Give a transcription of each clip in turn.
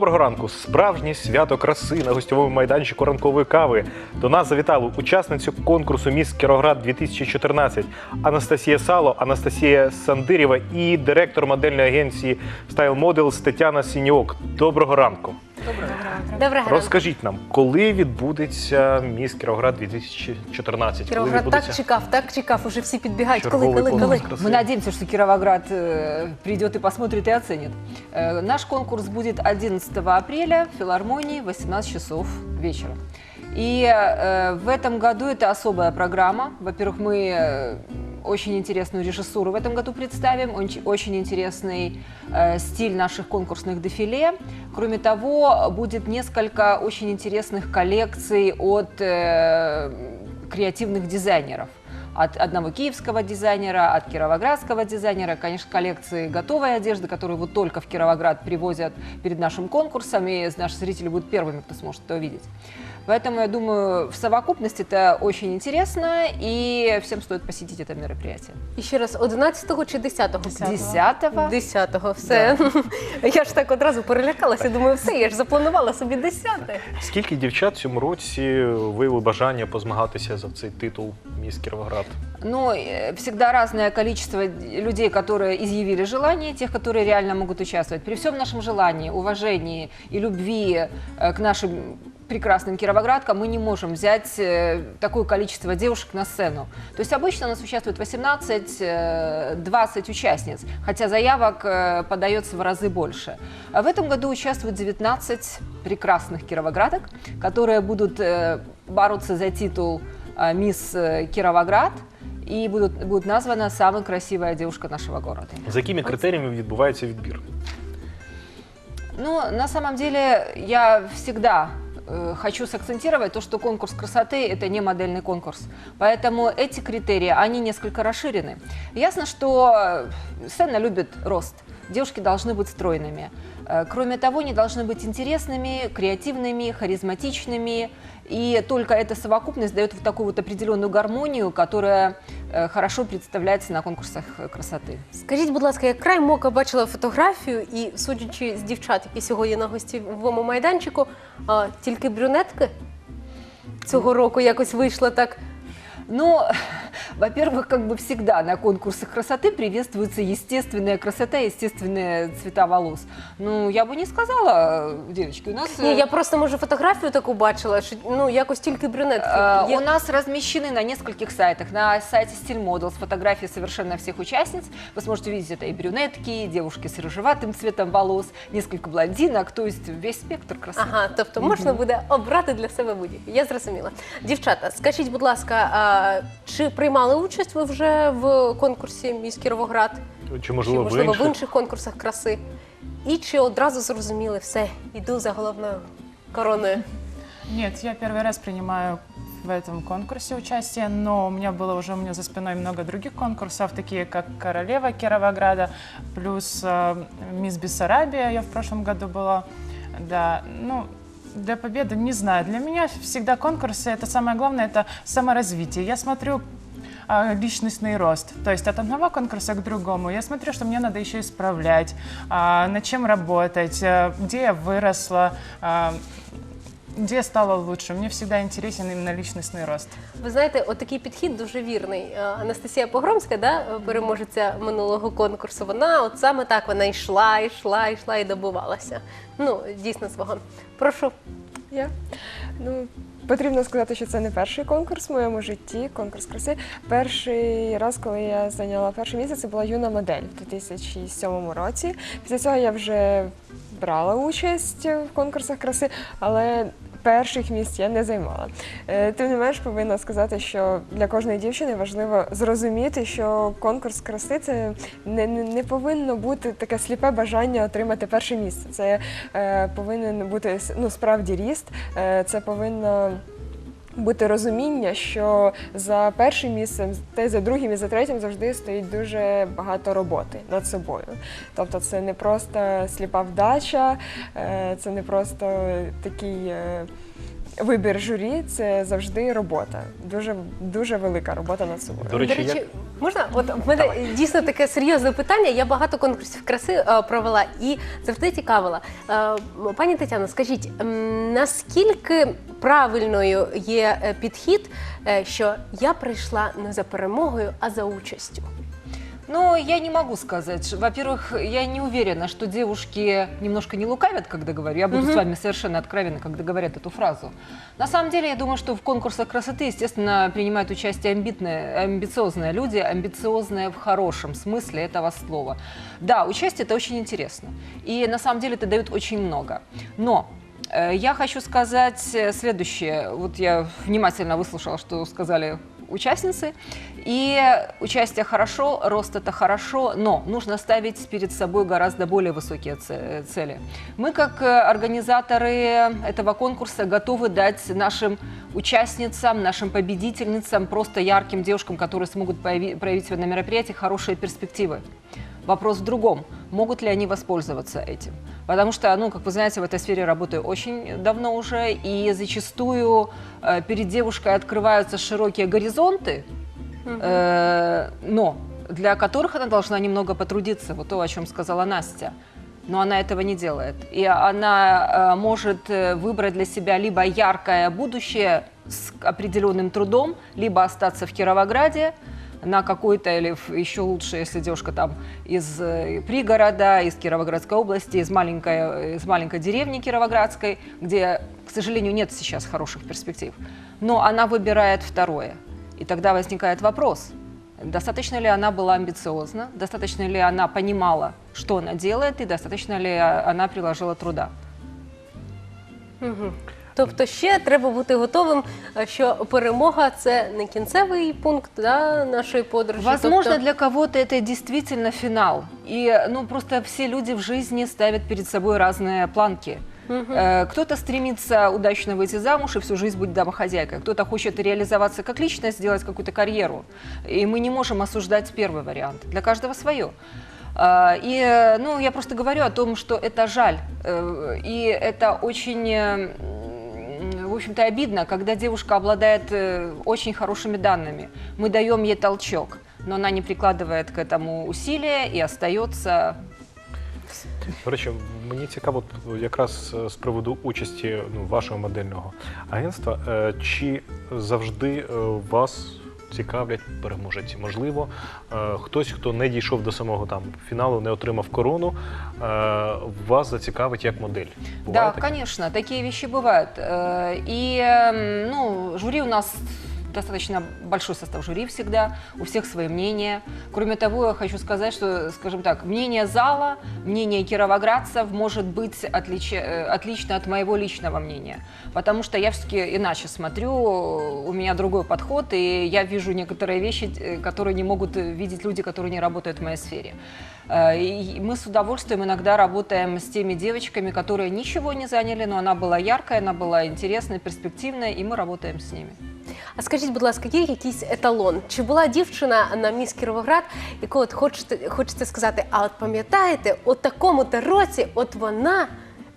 Доброго ранку! Справжнє свято краси на гостьовому майданчику ранкової кави. До нас завітали учасницю конкурсу Міс Кіроград 2014 Анастасія Сало, Анастасія Сандирєва і директор модельної агенції Style Models Тетяна Сініок. Доброго ранку! Доброго ранку. Розкажіть нам, коли відбудеться Міс Кіроград 2014? Коли Кіровоград так відбудеться чекав, так чекав, уже всі підбігають. Коли, черговий коли, коли? конкурс краси? Мы надеемся, что Кировоград э, придет и посмотрит и оценит. Э, наш конкурс будет 11 апреля в филармонии в 18 часов вечера. И э, в этом году это особая программа. Во-первых, мы э, очень интересную режиссуру в этом году представим, очень, интересный э, стиль наших конкурсных дефиле. Кроме того, будет несколько очень интересных коллекций от э, креативных дизайнеров от одного киевского дизайнера, от кировоградского дизайнера, конечно, коллекции готовой одежды, которую вот только в Кировоград привозят перед нашим конкурсом, и наши зрители будут первыми, кто сможет это увидеть. Поэтому я думаю, в совокупности это очень интересно, и всем стоит посетить это мероприятие. І ще раз, 11-го чи 10-го? 10 10-го, все. Я ж так одразу перелякалася, думаю, все, я ж запланувала собі 10-те. Скільки дівчат в цьому році виявили бажання позмагатися за цей титул Міс Кіровоград? Ну, э, всегда разное количество людей, которые изъявили желание, тех, которые реально могут участвовать. При всем нашем желании, уважении и любви э, к нашим прекрасным кировоградкам мы не можем взять э, такое количество девушек на сцену. То есть обычно у нас участвует 18-20 участниц, хотя заявок э, подается в разы больше. А в этом году участвует 19 прекрасных кировоградок, которые будут э, бороться за титул э, «Мисс э, Кировоград», и будут, будет названа самая красивая девушка нашего города. За якими критеріями відбувається відбір? Ну, на самом деле, я всегда э, хочу сакцентировать то, что конкурс красоты – это не модельный конкурс. Поэтому эти критерии, они несколько расширены. Ясно, что э, сцена любит рост. Девушки должны быть стройными. Э, Кроме того, они должны быть интересными, креативными, харизматичными. И только эта совокупность дает вот такую вот определенную гармонию, которая э, хорошо представляється на конкурсах красоти. Скажіть, будь ласка, я край мока бачила фотографію, і судячи з дівчат, які сьогодні на гостєвому майданчику, а, тільки брюнетки цього року якось вийшло так. Ну, во-первых, как бы всегда на конкурсах красоты приветствуется естественная красота, естественные цвета волос. Ну, я бы не сказала, девочки, у нас... Ні, я просто може фотографію таку бачила, що ну якось тільки брюнетки. Э, Є- У нас размещены на нескольких сайтах. На сайте Style Models фотографии совершенно всех участниц. Вы сможете увидеть это и брюнетки, и девушки с рыжеватым цветом волос, несколько блондинок, то есть весь спектр красоты. Ага, тобто можна буде обрати для себе будь-яку. Я зрозуміла. Дівчата, скажіть, будь ласка, а чи приймали участь ви вже в конкурсі Міс Кіровоград? Чи Чи можливо, можливо в в інших? інших конкурсах краси? І чи одразу зрозуміли все, іду за головною короною? Нет, я первый раз принимаю в этом конкурсе участие, но у меня было уже у меня за спиной много других конкурсов, такие как «Королева Кировограда», плюс э, «Мисс Бессарабия» я в прошлом году была. Да, ну, для победы, не знаю, для меня всегда конкурсы, это самое главное, это саморазвитие. Я смотрю а, личностный рост. То есть от одного конкурса к другому. Я смотрю, что мне надо еще исправлять, а, над чем работать, а, где я выросла, а, где я стала лучше. Мне всегда интересен именно личностный рост. Ви знаєте, отакий підхід дуже вірний. Е, Анастасія Погромська, да, переможеця минулого конкурсу, вона от саме так вона йшла, йшла, йшла і добувалася. Ну, дійсно свого. Прошу. Я? Ну, потрібно сказати, що це не перший конкурс в моєму житті, конкурс краси. Перший раз, коли я зайняла перше місце, це була юна модель в 2007 році. Після цього я вже брала участь в конкурсах краси, але перших місць я не займала. Е, Тим не менш, повинна сказати, що для кожної дівчини важливо зрозуміти, що конкурс краси це не, не, повинно бути таке сліпе бажання отримати перше місце. Це е, повинен бути ну, справді ріст, е, це повинно. Бути розуміння, що за першим місцем, та й за другим і за третім завжди стоїть дуже багато роботи над собою. Тобто це не просто сліпа вдача, е, це не просто такий е, вибір журі це завжди робота. Дуже дуже велика робота над собою. До речі, До речі, як- можна? От в мене дійсно таке серйозне питання. Я багато конкурсів краси е, провела і завжди цікавила. Е, пані Тетяно, скажіть, м, наскільки правильною є е, підхід, е, що я прийшла не за перемогою, а за участю? Но я не могу сказать. Во-первых, я не уверена, что девушки немножко не лукавят, когда говорю. Я буду с вами совершенно откровенна, когда говорят эту фразу. На самом деле, я думаю, что в конкурсах красоты, естественно, принимают участие амбитные, амбициозные люди, амбициозные в хорошем смысле этого слова. Да, участие это очень интересно. И на самом деле это дает очень много. Но э, я хочу сказать э, следующее. Вот я внимательно выслушала, что сказали участницы. И участие хорошо, рост это хорошо, но нужно ставить перед собой гораздо более высокие це- цели. Мы, как э, организаторы этого конкурса, готовы дать нашим участницам, нашим победительницам, просто ярким девушкам, которые смогут появи- проявить себя на мероприятии, хорошие перспективы. Вопрос в другом, могут ли они воспользоваться этим. Потому что, ну, как вы знаете, в этой сфере работаю очень давно уже, и зачастую э, перед девушкой открываются широкие горизонты, э, но для которых она должна немного потрудиться, вот то, о чем сказала Настя. Но она этого не делает. И она э, может э, выбрать для себя либо яркое будущее с определенным трудом, либо остаться в Кировограде, на какой-то, или еще лучше, если девушка там из э, пригорода, из Кировоградской области, из маленькой, э, из маленькой деревни Кировоградской, где, к сожалению, нет сейчас хороших перспектив. Но она выбирает второе. И тогда возникает вопрос, достаточно ли она была амбициозна, достаточно ли она понимала, что она делает, и достаточно ли а, она приложила труда. Мгм. Тобто ще треба бути готовим, е, що перемога це не кінцевий пункт да, нашої подорожі. Возможно, тобто... для кого-то это действительно финал. И, ну, просто все люди в жизни ставят перед собой разные планки. Э, Кто-то стремится удачно выйти замуж и всю жизнь быть домохозяйкой. Кто-то хочет реализоваться как личность, сделать какую-то карьеру. И мы не можем осуждать первый вариант. Для каждого свое. А, И, э, ну, я просто говорю о том, что это жаль. Э, И это очень, э, м, в общем-то, обидно, когда девушка обладает э, очень хорошими данными. Мы даем ей толчок, но она не прикладывает к этому усилия и остается До речі, мені цікаво якраз е, з приводу участі ну, вашого модельного агентства. Е, Чи завжди е, вас цікавлять переможеці? Можливо, е, хтось, хто не дійшов до самого там фіналу, не отримав корону, е, вас зацікавить як модель. Буває да, таке? конечно, такие вещи бывают. Э, И, эм, ну, жюри у нас достаточно большой состав жюри всегда, у всех свои мнения. Кроме того, я хочу сказать, что, скажем так, мнение зала, мнение кировоградцев может быть отлич- э, отлично от моего личного мнения, потому что я все-таки иначе смотрю, у меня другой подход, и я вижу некоторые вещи, э, которые не могут видеть люди, которые не работают в моей сфере. Э, И мы с удовольствием иногда работаем с теми девочками, которые ничего не заняли, но она была яркая, она была интересная, перспективная, и мы работаем с ними. А скажіть, будь ласка, є якийсь еталон? Чи була дівчина на міс Кіровоград, яку от хочете, хочете сказати, а от пам'ятаєте, от такому-то році, от вона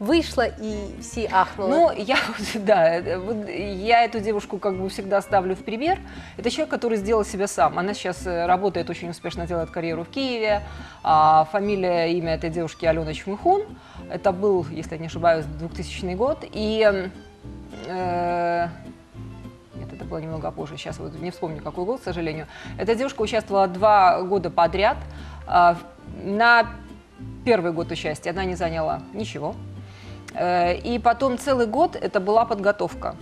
вийшла і всі ахнули. Ну, я, да, э, вот я эту девушку как бы всегда ставлю в пример. Это человек, который сделал себя сам. Она сейчас э, работает, очень успешно делает карьеру в Киеве. А фамилия, имя этой девушки Алена Чмыхун. Это был, если я не ошибаюсь, 2000 год. И м, э, нет, это было немного позже, сейчас вот не вспомню, какой год, к сожалению. Эта девушка участвовала два года подряд. А, На первый год участия она не заняла ничего. Э, И потом целый год это была подготовка.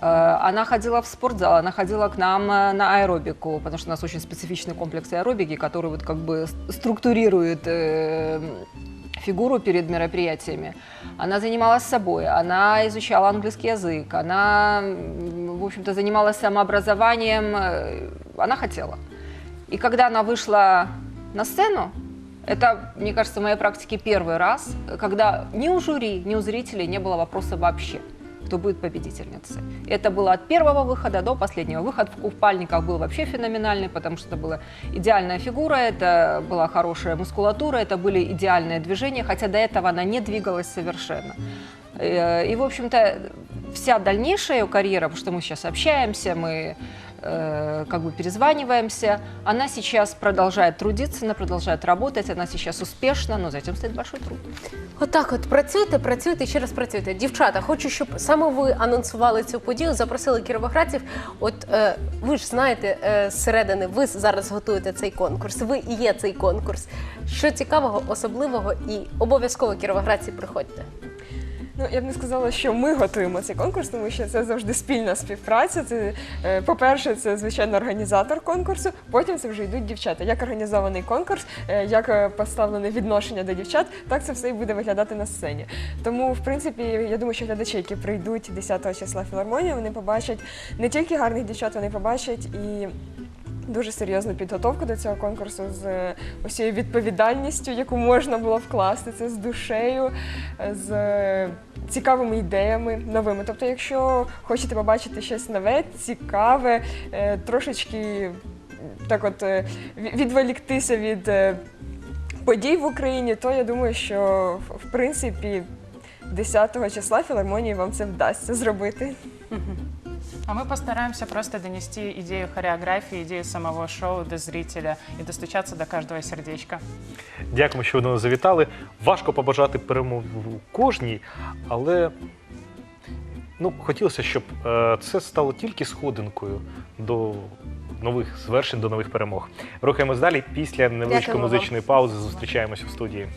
Э, Она ходила в спортзал, она ходила к нам э, на аэробику, потому что у нас очень специфичный комплекс аэробики, который вот как бы структурирует фигуру перед мероприятиями. Она занималась собой, она изучала английский язык, она, м, в общем-то, занималась самообразованием, э, она хотела. И когда она вышла на сцену, это, мне кажется, в моей практике первый раз, когда ни у жюри, ни у зрителей не было вопроса вообще, кто будет победительницей. Это было от первого выхода до последнего. Выход в купальниках был вообще феноменальный, потому что это была идеальная фигура, это была хорошая мускулатура, это были идеальные движения, хотя до этого она не двигалась совершенно. Э, И, в общем-то, вся дальнейшая ее карьера, потому что мы сейчас общаемся, мы э, как бы перезваниваемся, она сейчас продолжает трудиться, она продолжает работать, она сейчас успешна, но за этим стоит большой труд. Отак, от працюйте, працюйте ще раз працюйте. Дівчата, хочу, щоб саме ви анонсували цю подію, запросили кіровоградців. От е, ви ж знаєте е, зсередини, ви зараз готуєте цей конкурс. Ви і є цей конкурс. Що цікавого, особливого і обов'язково кіровоградці приходьте. Ну, я б не сказала, що ми готуємо цей конкурс, тому що це завжди спільна співпраця. Це, е, по-перше, це звичайно організатор конкурсу. Потім це вже йдуть дівчата. Як організований конкурс, е, як е, поставлене відношення до дівчат, так це все і буде виглядати на сцені. Тому, в принципі, я думаю, що глядачі, які прийдуть 10 числа в філармонію, вони побачать не тільки гарних дівчат, вони побачать і. Дуже серйозну підготовку до цього конкурсу з е, усією відповідальністю, яку можна було вкласти, це з душею, е, з е, цікавими ідеями новими. Тобто, якщо хочете побачити щось нове, цікаве, трошечки так от відволіктися від подій в Україні, то я думаю, що в- в принципі 10 числа філармонії вам це вдасться зробити. А мы постараемся просто донести идею хореографии, идею самого шоу до зрителя и достучаться до каждого сердечка. Дякуємо, що ви до нас завітали. Важко побажати перемог кожній, але ну, хотілося, щоб е, це стало тільки сходинкою до нових звершень, до нових перемог. Рухаємось далі. Після невеличкої Дякуємо вам. музичної паузи зустрічаємося в студії.